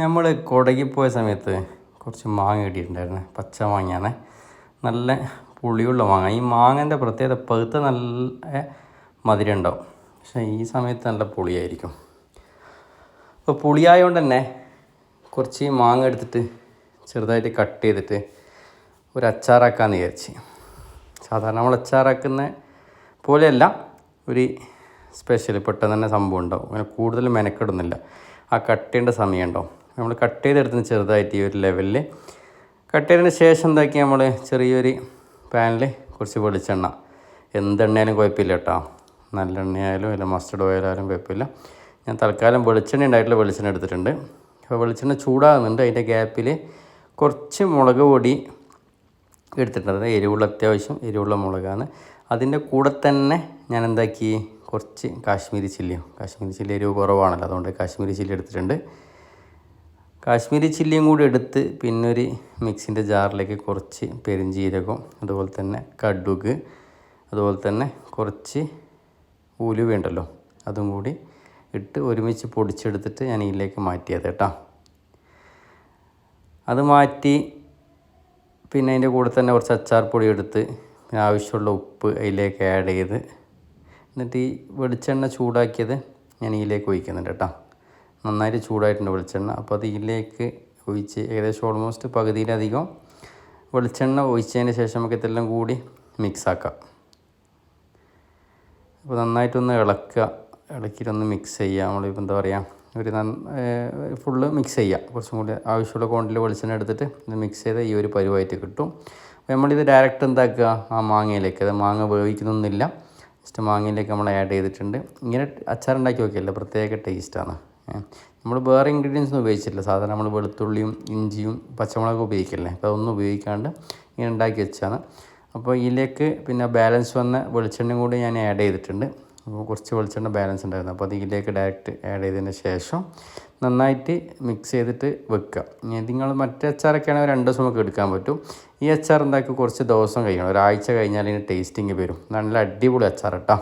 നമ്മൾ കൊടകി പോയ സമയത്ത് കുറച്ച് മാങ്ങ കിട്ടിയിട്ടുണ്ടായിരുന്നു. പച്ച മാങ്ങയാണ്. നല്ല പുളിയുള്ള മാങ്ങ. ഈ മാങ്ങന്റെ പ്രത്യേകത പഴുത്ത നല്ല മധുരം ഉണ്ടാവും പക്ഷേ ഈ സമയത്ത് നല്ല പുളിയായിരിക്കും. അപ്പോൾ പുളിയായതുകൊണ്ട് തന്നെ കുറച്ച് മാങ്ങ എടുത്തിട്ട് ചെറുതായിട്ട് കട്ട് ചെയ്തിട്ട് ഒരു അച്ചാറാക്കാന്ന് വിചാരിച്ച്. സാധാരണ നമ്മൾ അച്ചാറാക്കുന്ന പോലെയല്ല ഒരു സ്പെഷ്യൽ പെട്ടെന്ന് തന്നെ സംഭവം ഉണ്ടാവും. അങ്ങനെ കൂടുതൽ മെനക്കെടുന്നില്ല. ആ കട്ട് ചെയ്യേണ്ട സമയം ഉണ്ടാവും. നമ്മൾ കട്ട് ചെയ്തെടുത്തിന് ചെറുതായിട്ട് ഈ ഒരു ലെവലിൽ കട്ട് ചെയ്തതിന് ശേഷം എന്താക്കി നമ്മൾ ചെറിയൊരു പാനിൽ കുറച്ച് വെളിച്ചെണ്ണ. എന്തെണ്ണയാലും കുഴപ്പമില്ല കേട്ടോ നല്ലെണ്ണയായാലും അല്ല മസ്റ്റർഡ് ഓയിലായാലും കുഴപ്പമില്ല. ഞാൻ തൽക്കാലം വെളിച്ചെണ്ണ ഉണ്ടായിട്ടുള്ള വെളിച്ചെണ്ണ എടുത്തിട്ടുണ്ട്. അപ്പോൾ വെളിച്ചെണ്ണ ചൂടാകുന്നുണ്ട്. അതിന്റെ ഗ്യാപ്പിൽ കുറച്ച് മുളക് പൊടി എടുത്തിട്ടുണ്ട്. എരിവുള്ള അത്യാവശ്യം എരിവുള്ള മുളകാണ്. അതിന്റെ കൂടെ തന്നെ ഞാൻ എന്താക്കി? കുറച്ച് കാശ്മീരി ചില്ലിയും. കാശ്മീരി ചില്ലി എരിവ് കുറവാണല്ലോ. അതുകൊണ്ട് കാശ്മീരി ചില്ലി എടുത്തിട്ടുണ്ട്. കാശ്മീരി ചില്ലിയും കൂടി എടുത്ത് പിന്നൊരു മിക്സിന്റെ ജാറിലേക്ക് കുറച്ച് പെരിഞ്ജീരകം അതുപോലെ തന്നെ കടുക് അതുപോലെ തന്നെ കുറച്ച് ഉലുവ ഉണ്ടല്ലോ അതും കൂടി ഇട്ട് ഒരുമിച്ച് പൊടിച്ചെടുത്തിട്ട് ഞാൻ ഇതിലേക്ക് മാറ്റിയത് കേട്ടോ. അത് മാറ്റി പിന്നെ അതിന്റെ കൂടെ തന്നെ കുറച്ച് അച്ചാർ പൊടി എടുത്ത് പിന്നെ ആവശ്യമുള്ള ഉപ്പ് അതിലേക്ക് ആഡ് ചെയ്ത് എന്നിട്ട് ഈ വെളിച്ചെണ്ണ ചൂടാക്കിയത് ഞാൻ ഇതിലേക്ക് ഒഴിക്കുന്നുണ്ട് കേട്ടോ. നന്നായിട്ട് ചൂടായിട്ടുണ്ട് വെളിച്ചെണ്ണ. അപ്പോൾ അത് ഇതിലേക്ക് ഒഴിച്ച് ഏകദേശം ഓൾമോസ്റ്റ് പകുതിയിലധികം വെളിച്ചെണ്ണ ഒഴിച്ചതിന് ശേഷം നമുക്ക് ഇതെല്ലാം കൂടി മിക്സാക്കാം അപ്പോൾ നന്നായിട്ടൊന്ന് ഇളക്കുക. ഇളക്കിയിട്ടൊന്ന് മിക്സ് ചെയ്യുക. നമ്മളിപ്പോൾ എന്താ പറയുക ഒരു നന്ന ഫുള്ള് മിക്സ് ചെയ്യുക. കുറച്ചും കൂടി ആവശ്യമുള്ള ക്വാണ്ടിറ്റിയിൽ വെളിച്ചെണ്ണ എടുത്തിട്ട് ഇത് മിക്സ് ചെയ്ത് ഈ ഒരു പരുവായിട്ട് കിട്ടും. അപ്പോൾ നമ്മളിത് ഡയറക്റ്റ് എന്താക്കുക? ആ മാങ്ങയിലേക്ക്. അത് മാങ്ങ വേവിക്കുന്നൊന്നുമില്ല ജസ്റ്റ് മാങ്ങയിലേക്ക് നമ്മൾ ആഡ് ചെയ്തിട്ടുണ്ട്. ഇങ്ങനെ അച്ചാറുണ്ടാക്കി നോക്കിയല്ലോ? പ്രത്യേക ടേസ്റ്റാണ് നമ്മൾ വേറെ ഇൻഗ്രീഡിയൻസ് ഒന്നും ഉപയോഗിച്ചിട്ടില്ല. സാധാരണ നമ്മൾ വെളുത്തുള്ളിയും ഇഞ്ചിയും പച്ചമുളകും ഉപയോഗിക്കില്ലേ? അപ്പോൾ അതൊന്നും ഉപയോഗിക്കാണ്ട് ഇങ്ങനെ ഉണ്ടാക്കി വെച്ചാണ് അപ്പോൾ ഇതിലേക്ക് പിന്നെ ബാലൻസ് വന്ന വെളിച്ചെണ്ണയും കൂടി ഞാൻ ആഡ് ചെയ്തിട്ടുണ്ട്. അപ്പോൾ കുറച്ച് വെളിച്ചെണ്ണ ബാലൻസ് ഉണ്ടായിരുന്നു. അപ്പോൾ അത് ഇതിലേക്ക് ഡയറക്റ്റ് ആഡ് ചെയ്തതിന് ശേഷം നന്നായിട്ട് മിക്സ് ചെയ്തിട്ട് വെക്കുക. നിങ്ങൾ മറ്റേ അച്ചാറൊക്കെ ആണെങ്കിൽ രണ്ട് ദിവസം നമുക്ക് എടുക്കാൻ പറ്റും. ഈ അച്ചാർ എന്താക്കി? കുറച്ച് ദിവസം കഴിയണം. ഒരാഴ്ച കഴിഞ്ഞാൽ ഇതിന് ടേസ്റ്റിങ് വരും. നല്ല അടിപൊളി അച്ചാർ കേട്ടോ